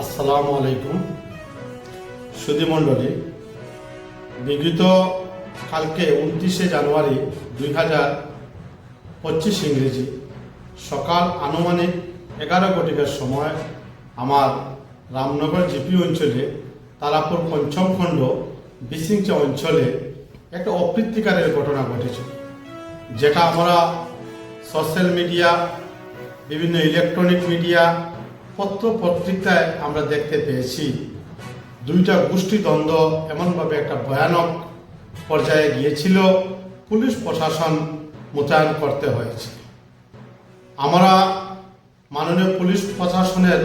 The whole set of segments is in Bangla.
আসসালামু আলাইকুম। সুধী মণ্ডলী বিগত কালকে উনত্রিশে জানুয়ারি দুই হাজার পঁচিশ ইংরেজি সকাল আনুমানিক এগারো ঘটিকার সময় আমার রামনগর জিপি অঞ্চলে তারাপুর পঞ্চম খণ্ড বিসিংচা অঞ্চলে একটা অপ্রীতিকারের ঘটনা ঘটেছে, যেটা আমরা সোশ্যাল মিডিয়া বিভিন্ন ইলেকট্রনিক মিডিয়া পত্র পত্রিকায় আমরা দেখতে পেয়েছি, দুইটা গোষ্ঠী দ্বন্দ্ব এমনভাবে একটা ভয়ানক পর্যায়ে গিয়েছিল, পুলিশ প্রশাসন মোতায়েন করতে হয়েছে। আমরা মাননীয় পুলিশ প্রশাসনের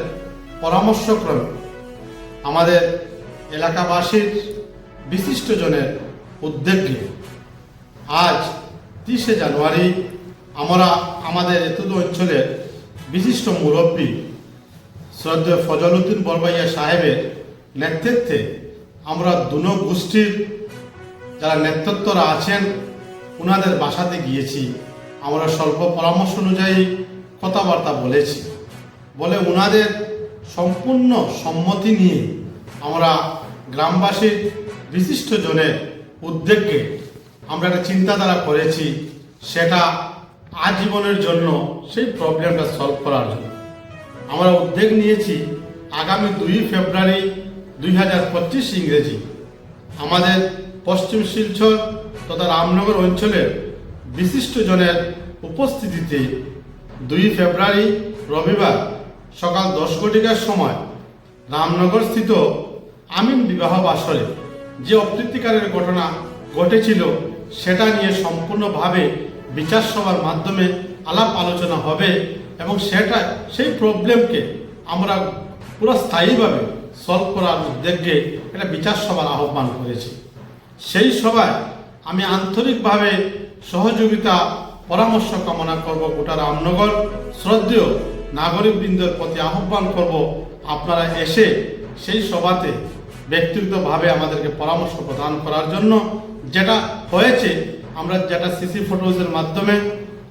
পরামর্শক্রমে আমাদের এলাকাবাসীর বিশিষ্টজনের উদ্যোগে আজ তিরিশে জানুয়ারি আমরা আমাদের এতদ অঞ্চলের বিশিষ্ট মুরব্বী শ্রদ্ধেয় ফজলুদ্দিন বরবাইয়া সাহেবের নেতৃত্বে আমরা দুনো গোষ্ঠীর যারা নেতৃত্বরা আছেন ওনাদের বাসাতে গিয়েছি। আমরা স্বল্প পরামর্শ অনুযায়ী কথাবার্তা বলেছি। বলে ওনাদের সম্পূর্ণ সম্মতি নিয়ে আমরা গ্রামবাসীর বিশিষ্ট জনের উদ্যোগে আমরা একটা চিন্তাধারা করেছি, সেটা আজীবনের জন্য সেই প্রবলেমটা সলভ করার জন্য। আমরা উদ্যোগ নিয়েছি আগামী দুই ফেব্রুয়ারি দুই হাজার পঁচিশ ইংরেজি। আমাদের পশ্চিম শিলচর তথা রামনগর অঞ্চলের বিশিষ্টজনের উপস্থিতিতে দুই ফেব্রুয়ারি রবিবার সকাল দশ ঘটিকার সময় রামনগর স্থিত আমিন বিবাহ বাসরে যে অপ্রীতিকারের ঘটনা ঘটেছিল সেটা নিয়ে সম্পূর্ণভাবে বিচার সভার মাধ্যমে আলাপ আলোচনা হবে এবং সেটা সেই প্রবলেমকে আমরা পুরো স্থায়ীভাবে সলভ করার উদ্যোগে একটা বিচার সভার আহ্বান করেছি। সেই সভায় আমি আন্তরিকভাবে সহযোগিতা, পরামর্শ কামনা করব গোটা রামনগর। শ্রদ্ধেয় নাগরিকবৃন্দের প্রতি আহ্বান করব আপনারা এসে সেই সভাতে ব্যক্তিগতভাবে আমাদেরকে পরামর্শ প্রদান করার জন্য। যেটা হয়েছে, আমরা যেটা সিসি ফটোজের মাধ্যমে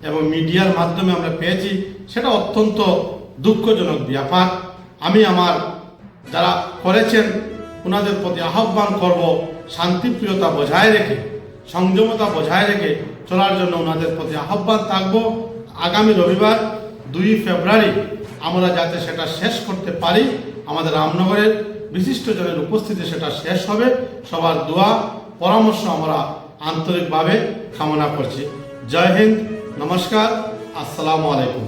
এবং মিডিয়ার মাধ্যমে আমরা পেয়েছি সেটা অত্যন্ত দুঃখজনক ব্যাপার আমি আমার যারা করেছেন ওনাদের প্রতি আহ্বান করব, শান্তিপ্রিয়তা বজায় রেখে, সংযমতা বজায় রেখে চলার জন্য ওনাদের প্রতি আহ্বান থাকব। আগামী রবিবার, দুই ফেব্রুয়ারি, আমরা যাতে সেটা শেষ করতে পারি, আমাদের রামনগরের বিশিষ্টজনের উপস্থিতি সেটা শেষ হবে। সবার দোয়া, পরামর্শ আমরা আন্তরিকভাবে কামনা করছি। জয় হিন্দ, নমস্কার, আসসালামু আলাইকুম।